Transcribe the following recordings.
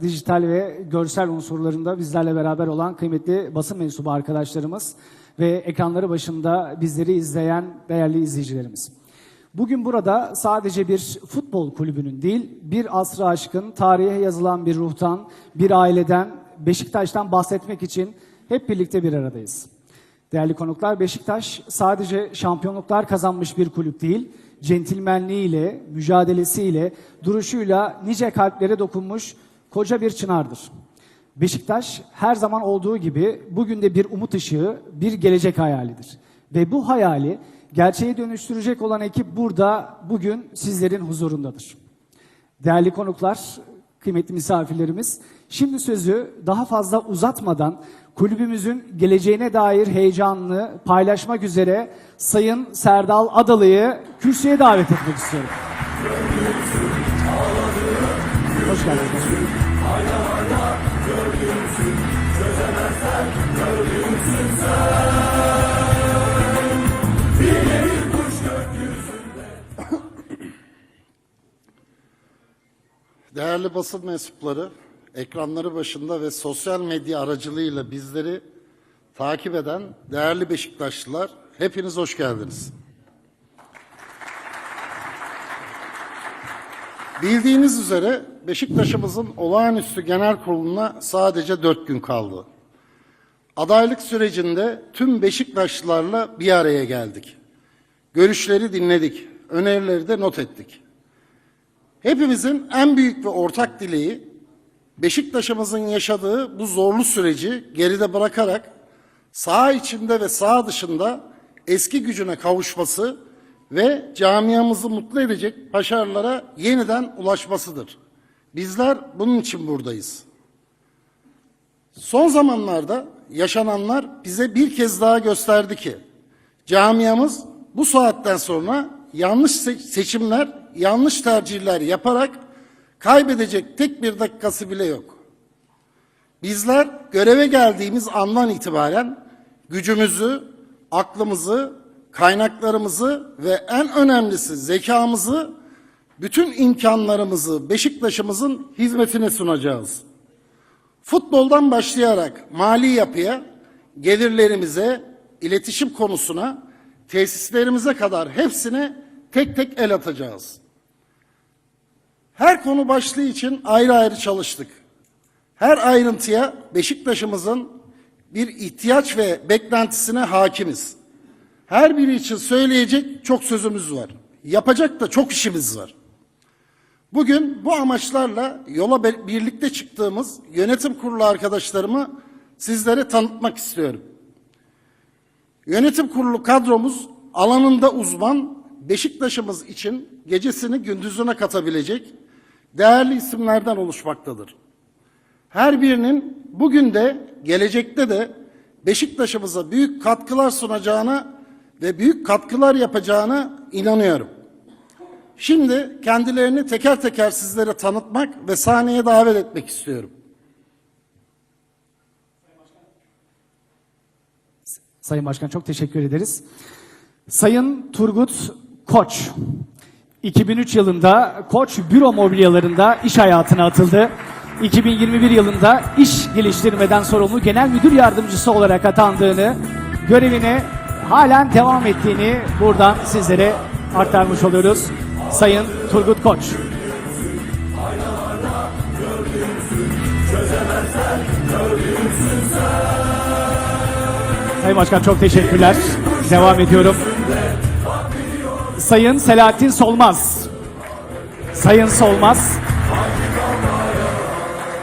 dijital ve görsel unsurlarında bizlerle beraber olan kıymetli basın mensubu arkadaşlarımız ve ekranları başında bizleri izleyen değerli izleyicilerimiz. Bugün burada sadece bir futbol kulübünün değil, bir asrı aşkın tarihe yazılan bir ruhtan, bir aileden, Beşiktaş'tan bahsetmek için hep birlikte bir aradayız. Değerli konuklar, Beşiktaş sadece şampiyonluklar kazanmış bir kulüp değil, centilmenliğiyle, mücadelesiyle, duruşuyla nice kalplere dokunmuş koca bir çınardır. Beşiktaş her zaman olduğu gibi bugün de bir umut ışığı, bir gelecek hayalidir. Ve bu hayali gerçeğe dönüştürecek olan ekip burada bugün sizlerin huzurundadır. Değerli konuklar, kıymetli misafirlerimiz, şimdi sözü daha fazla uzatmadan kulübümüzün geleceğine dair heyecanını paylaşmak üzere Sayın Serdal Adalı'yı kürsüye davet etmek istiyorum. Değerli basın mensupları, ekranları başında ve sosyal medya aracılığıyla bizleri takip eden değerli Beşiktaşlılar, hepiniz hoş geldiniz. Bildiğiniz üzere Beşiktaş'ımızın olağanüstü genel kuruluna sadece dört gün kaldı. Adaylık sürecinde tüm Beşiktaşlılarla bir araya geldik. Görüşleri dinledik, önerileri de not ettik. Hepimizin en büyük ve ortak dileği Beşiktaş'ımızın yaşadığı bu zorlu süreci geride bırakarak saha içinde ve saha dışında eski gücüne kavuşması ve camiamızı mutlu edecek başarılara yeniden ulaşmasıdır. Bizler bunun için buradayız. Son zamanlarda yaşananlar bize bir kez daha gösterdi ki camiamız bu saatten sonra yanlış se- seçimler, yanlış tercihler yaparak kaybedecek tek bir dakikası bile yok. Bizler göreve geldiğimiz andan itibaren gücümüzü, aklımızı, kaynaklarımızı ve en önemlisi zekamızı, bütün imkanlarımızı Beşiktaş'ımızın hizmetine sunacağız. Futboldan başlayarak mali yapıya, gelirlerimize, iletişim konusuna, tesislerimize kadar hepsine tek tek el atacağız. Her konu başlığı için ayrı ayrı çalıştık. Her ayrıntıya Beşiktaş'ımızın bir ihtiyaç ve beklentisine hakimiz. Her biri için söyleyecek çok sözümüz var. Yapacak da çok işimiz var. Bugün bu amaçlarla yola birlikte çıktığımız yönetim kurulu arkadaşlarımı sizlere tanıtmak istiyorum. Yönetim kurulu kadromuz alanında uzman, Beşiktaş'ımız için gecesini gündüzüne katabilecek değerli isimlerden oluşmaktadır. Her birinin bugün de gelecekte de Beşiktaş'ımıza büyük katkılar sunacağına ve büyük katkılar yapacağına inanıyorum. Şimdi kendilerini teker teker sizlere tanıtmak ve sahneye davet etmek istiyorum. Sayın Başkan çok teşekkür ederiz. Sayın Turgut Koç, 2003 yılında Koç Büro Mobilyalarında iş hayatına atıldı. 2021 yılında iş geliştirmeden sorumlu genel müdür yardımcısı olarak atandığını, görevine halen devam ettiğini buradan sizlere aktarmış oluyoruz. Sayın Turgut Koç. Sayın Başkan çok teşekkürler. Devam ediyorum. Sayın Selahattin Solmaz. Sayın Solmaz.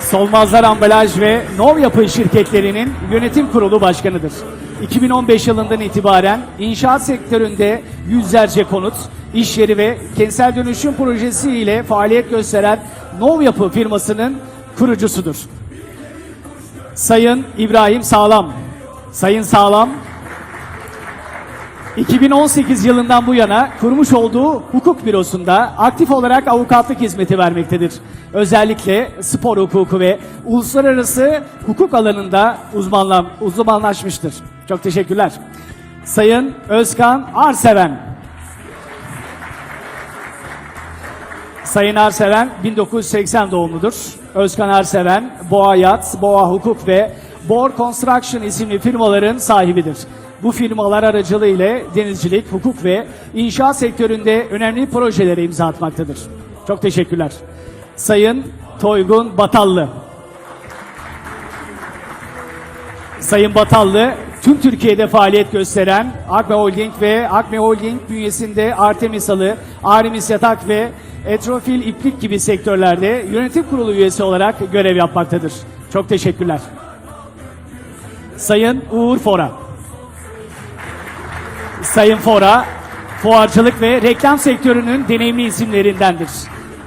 Solmazlar Ambalaj ve Nov Yapı şirketlerinin yönetim kurulu başkanıdır. 2015 yılından itibaren inşaat sektöründe yüzlerce konut, iş yeri ve kentsel dönüşüm projesi ile faaliyet gösteren Nov Yapı firmasının kurucusudur. Sayın İbrahim Sağlam. Sayın Sağlam 2018 yılından bu yana kurmuş olduğu hukuk bürosunda aktif olarak avukatlık hizmeti vermektedir. Özellikle spor hukuku ve uluslararası hukuk alanında uzmanla, uzmanlaşmıştır. Çok teşekkürler. Sayın Özkan Arseven. Sayın Arseven 1980 doğumludur. Özkan Arseven, Boğa Yat, Boğa Hukuk ve Bor Construction isimli firmaların sahibidir. Bu firmalar aracılığıyla denizcilik, hukuk ve inşaat sektöründe önemli projelere imza atmaktadır. Çok teşekkürler. Sayın Toygun Batallı. Sayın Batallı, tüm Türkiye'de faaliyet gösteren Akme Holding ve Akme Holding bünyesinde Artemis Halı, Arimis Yatak ve Etrofil İplik gibi sektörlerde yönetim kurulu üyesi olarak görev yapmaktadır. Çok teşekkürler. Sayın Uğur Fora. Sayın Fora, fuarcılık ve reklam sektörünün deneyimli isimlerindendir.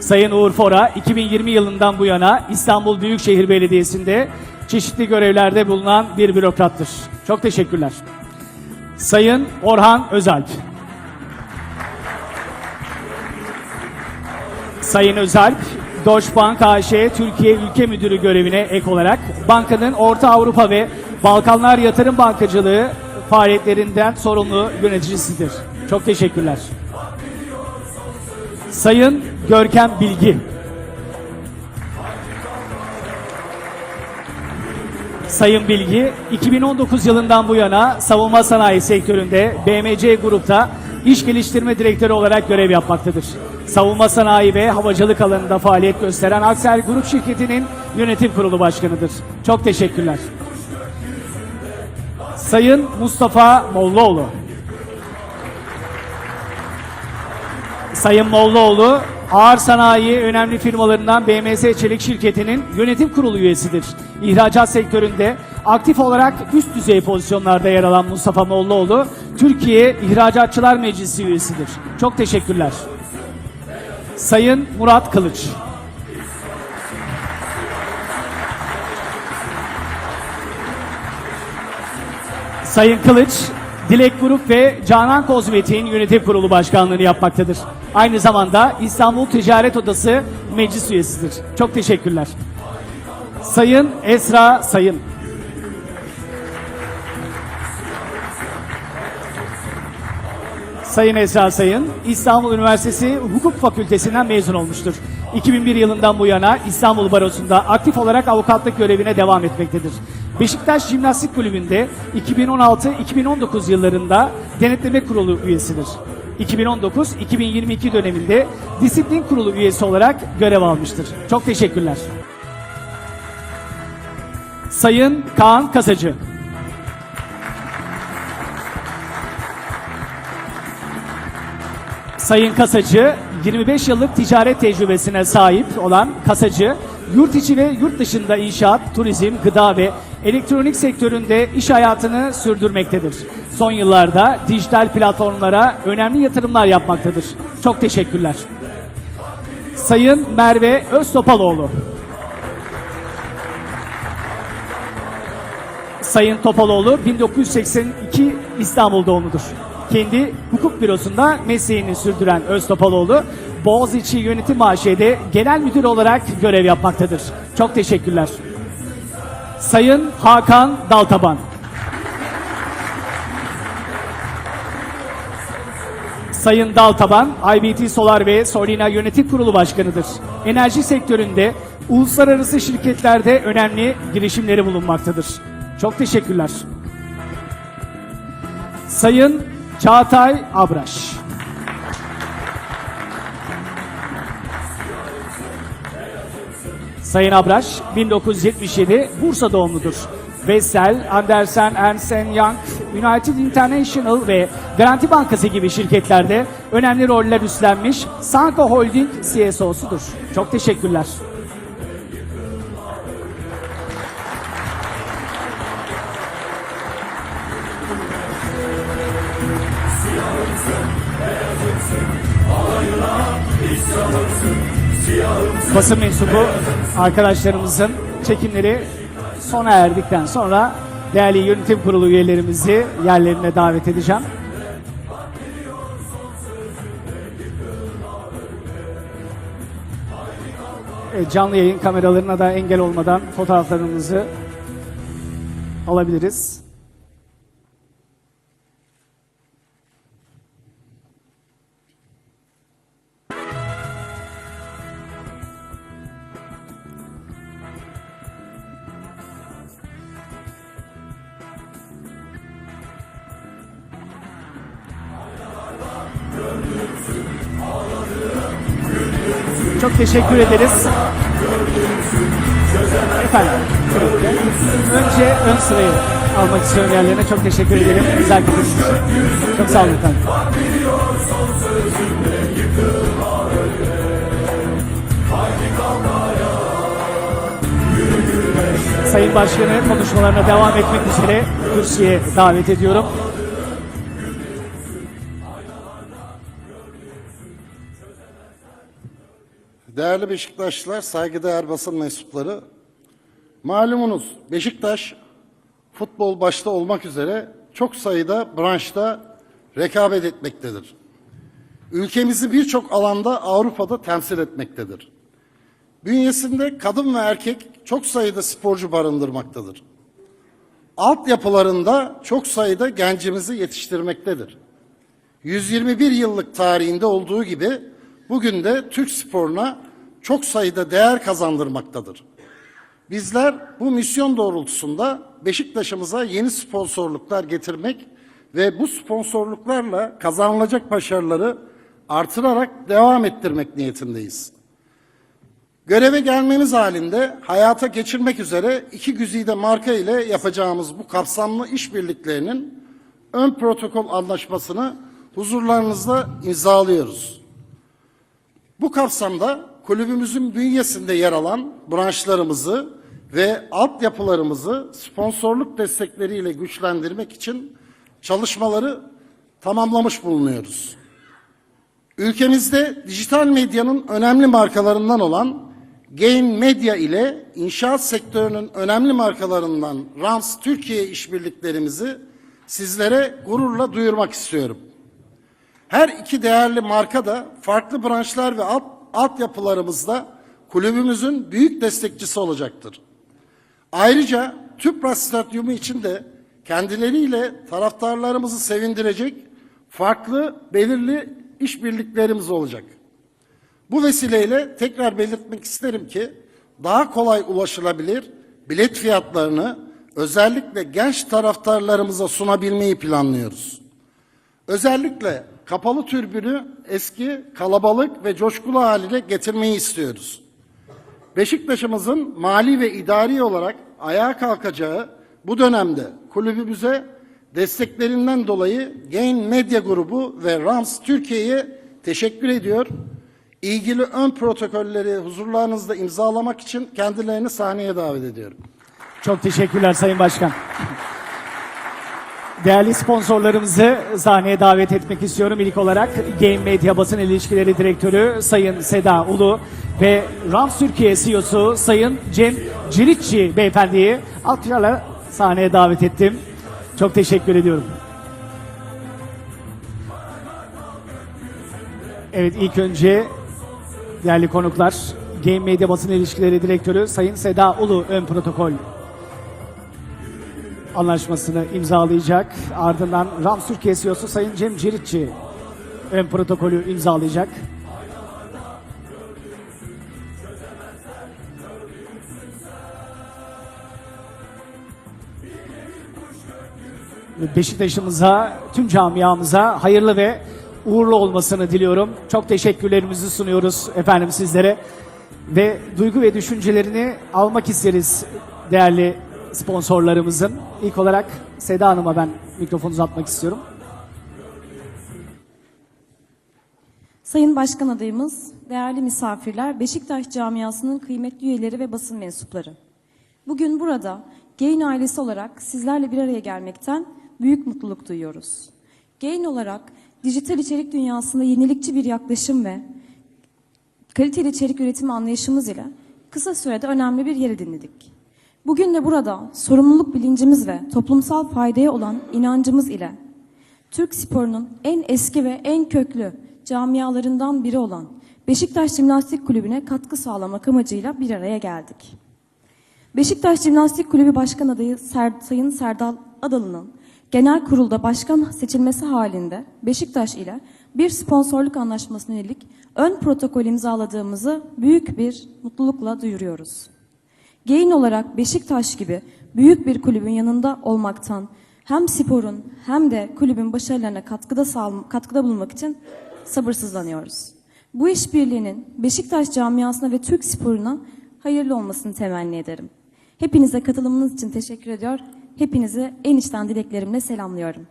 Sayın Uğur Fora, 2020 yılından bu yana İstanbul Büyükşehir Belediyesi'nde çeşitli görevlerde bulunan bir bürokrattır. Çok teşekkürler. Sayın Orhan Özalp. Sayın Özalp, Deutsche Bank AŞ Türkiye Ülke Müdürü görevine ek olarak bankanın Orta Avrupa ve Balkanlar Yatırım Bankacılığı faaliyetlerinden sorumlu yöneticisidir. Çok teşekkürler. Sayın Görkem Bilgi. Sayın Bilgi, 2019 yılından bu yana savunma sanayi sektöründe BMC Grup'ta iş geliştirme direktörü olarak görev yapmaktadır. Savunma sanayi ve havacılık alanında faaliyet gösteren Aksel Grup şirketinin yönetim kurulu başkanıdır. Çok teşekkürler. Sayın Mustafa Mollaoğlu. Sayın Mollaoğlu, ağır sanayi önemli firmalarından BMS Çelik Şirketi'nin yönetim kurulu üyesidir. İhracat sektöründe aktif olarak üst düzey pozisyonlarda yer alan Mustafa Mollaoğlu, Türkiye İhracatçılar Meclisi üyesidir. Çok teşekkürler. Sayın Murat Kılıç. Sayın Kılıç, Dilek Grup ve Canan Kozmetik'in yönetim kurulu başkanlığını yapmaktadır. Aynı zamanda İstanbul Ticaret Odası meclis üyesidir. Çok teşekkürler. Sayın Esra Sayın. Sayın Esra Sayın, İstanbul Üniversitesi Hukuk Fakültesinden mezun olmuştur. 2001 yılından bu yana İstanbul Barosu'nda aktif olarak avukatlık görevine devam etmektedir. Beşiktaş Jimnastik Kulübü'nde 2016-2019 yıllarında denetleme kurulu üyesidir. 2019-2022 döneminde disiplin kurulu üyesi olarak görev almıştır. Çok teşekkürler. Sayın Kaan Kasacı. Sayın Kasacı, 25 yıllık ticaret tecrübesine sahip olan Kasacı, yurt içi ve yurt dışında inşaat, turizm, gıda ve elektronik sektöründe iş hayatını sürdürmektedir. Son yıllarda dijital platformlara önemli yatırımlar yapmaktadır. Çok teşekkürler. Sayın Merve Öztopaloğlu. Sayın Topaloğlu 1982 İstanbul doğumludur. Kendi hukuk bürosunda mesleğini sürdüren Öztopaloğlu, Boğaziçi Yönetim AŞ'de genel müdür olarak görev yapmaktadır. Çok teşekkürler. Sayın Hakan Daltaban. Sayın Daltaban, IBT Solar ve Solina Yönetim Kurulu Başkanıdır. Enerji sektöründe uluslararası şirketlerde önemli girişimleri bulunmaktadır. Çok teşekkürler. Sayın Çağatay Abraş. Sayın Abraş 1977 Bursa doğumludur. Vestel, Andersen, Ernst Young, United International ve Garanti Bankası gibi şirketlerde önemli roller üstlenmiş Sanko Holding CSO'sudur. Çok teşekkürler. basın mensubu arkadaşlarımızın çekimleri sona erdikten sonra değerli yönetim kurulu üyelerimizi yerlerine davet edeceğim. Canlı yayın kameralarına da engel olmadan fotoğraflarımızı alabiliriz. Çok teşekkür ederiz. Efendim, önce ön sırayı almak istiyorum yerlerine. Çok teşekkür ederim. Güzel bir. Çok sağ olun efendim. Sayın Başkanı konuşmalarına devam etmek üzere kürsüye davet ediyorum. Değerli Beşiktaşlılar, saygıdeğer basın mensupları, malumunuz Beşiktaş futbol başta olmak üzere çok sayıda branşta rekabet etmektedir. Ülkemizi birçok alanda Avrupa'da temsil etmektedir. Bünyesinde kadın ve erkek çok sayıda sporcu barındırmaktadır. Altyapılarında çok sayıda gencimizi yetiştirmektedir. 121 yıllık tarihinde olduğu gibi bugün de Türk sporuna çok sayıda değer kazandırmaktadır. Bizler bu misyon doğrultusunda Beşiktaş'ımıza yeni sponsorluklar getirmek ve bu sponsorluklarla kazanılacak başarıları artırarak devam ettirmek niyetindeyiz. Göreve gelmemiz halinde hayata geçirmek üzere iki güzide marka ile yapacağımız bu kapsamlı işbirliklerinin ön protokol anlaşmasını huzurlarınızda imzalıyoruz. Bu kapsamda kulübümüzün bünyesinde yer alan branşlarımızı ve altyapılarımızı sponsorluk destekleriyle güçlendirmek için çalışmaları tamamlamış bulunuyoruz. Ülkemizde dijital medyanın önemli markalarından olan Gain Media ile inşaat sektörünün önemli markalarından Rams Türkiye işbirliklerimizi sizlere gururla duyurmak istiyorum. Her iki değerli marka da farklı branşlar ve alt, altyapılarımızda kulübümüzün büyük destekçisi olacaktır. Ayrıca Tüpraş Stadyumu için de kendileriyle taraftarlarımızı sevindirecek farklı belirli işbirliklerimiz olacak. Bu vesileyle tekrar belirtmek isterim ki daha kolay ulaşılabilir bilet fiyatlarını özellikle genç taraftarlarımıza sunabilmeyi planlıyoruz. Özellikle kapalı türbünü eski, kalabalık ve coşkulu haline getirmeyi istiyoruz. Beşiktaş'ımızın mali ve idari olarak ayağa kalkacağı bu dönemde kulübümüze desteklerinden dolayı Gain Medya Grubu ve Rams Türkiye'ye teşekkür ediyor. İlgili ön protokolleri huzurlarınızda imzalamak için kendilerini sahneye davet ediyorum. Çok teşekkürler Sayın Başkan. Değerli sponsorlarımızı sahneye davet etmek istiyorum. İlk olarak Game Media Basın İlişkileri Direktörü Sayın Seda Ulu ve Rams Türkiye CEO'su Sayın Cem Ciritçi Beyefendiyi alkışlarla sahneye davet ettim. Çok teşekkür ediyorum. Evet ilk önce değerli konuklar Game Media Basın İlişkileri Direktörü Sayın Seda Ulu ön protokol anlaşmasını imzalayacak. Ardından Rams Türkiye CEO'su Sayın Cem Ciritçi ön protokolü imzalayacak. Beşiktaş'ımıza, tüm camiamıza hayırlı ve uğurlu olmasını diliyorum. Çok teşekkürlerimizi sunuyoruz efendim sizlere. Ve duygu ve düşüncelerini almak isteriz değerli sponsorlarımızın. İlk olarak Seda Hanım'a ben mikrofonu uzatmak istiyorum. Sayın Başkan adayımız, değerli misafirler, Beşiktaş camiasının kıymetli üyeleri ve basın mensupları. Bugün burada Gain ailesi olarak sizlerle bir araya gelmekten büyük mutluluk duyuyoruz. Gain olarak dijital içerik dünyasında yenilikçi bir yaklaşım ve kaliteli içerik üretimi anlayışımız ile kısa sürede önemli bir yer edindik. Bugün de burada sorumluluk bilincimiz ve toplumsal faydaya olan inancımız ile Türk sporunun en eski ve en köklü camialarından biri olan Beşiktaş Jimnastik Kulübü'ne katkı sağlamak amacıyla bir araya geldik. Beşiktaş Jimnastik Kulübü Başkan adayı Ser- Sayın Serdal Adalı'nın genel kurulda başkan seçilmesi halinde Beşiktaş ile bir sponsorluk anlaşmasına yönelik ön protokol imzaladığımızı büyük bir mutlulukla duyuruyoruz. Gain olarak Beşiktaş gibi büyük bir kulübün yanında olmaktan hem sporun hem de kulübün başarılarına katkıda katkıda bulunmak için sabırsızlanıyoruz. Bu işbirliğinin Beşiktaş camiasına ve Türk sporuna hayırlı olmasını temenni ederim. Hepinize katılımınız için teşekkür ediyor. Hepinizi en içten dileklerimle selamlıyorum.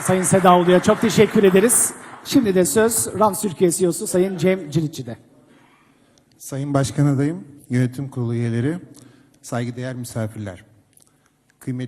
Sayın Sedaoğlu'ya çok teşekkür ederiz. Şimdi de söz Rams Türkiye CEO'su Sayın Cem Cilitçi'de. Sayın Başkan Adayım, Yönetim Kurulu üyeleri, saygıdeğer misafirler. Kıymetli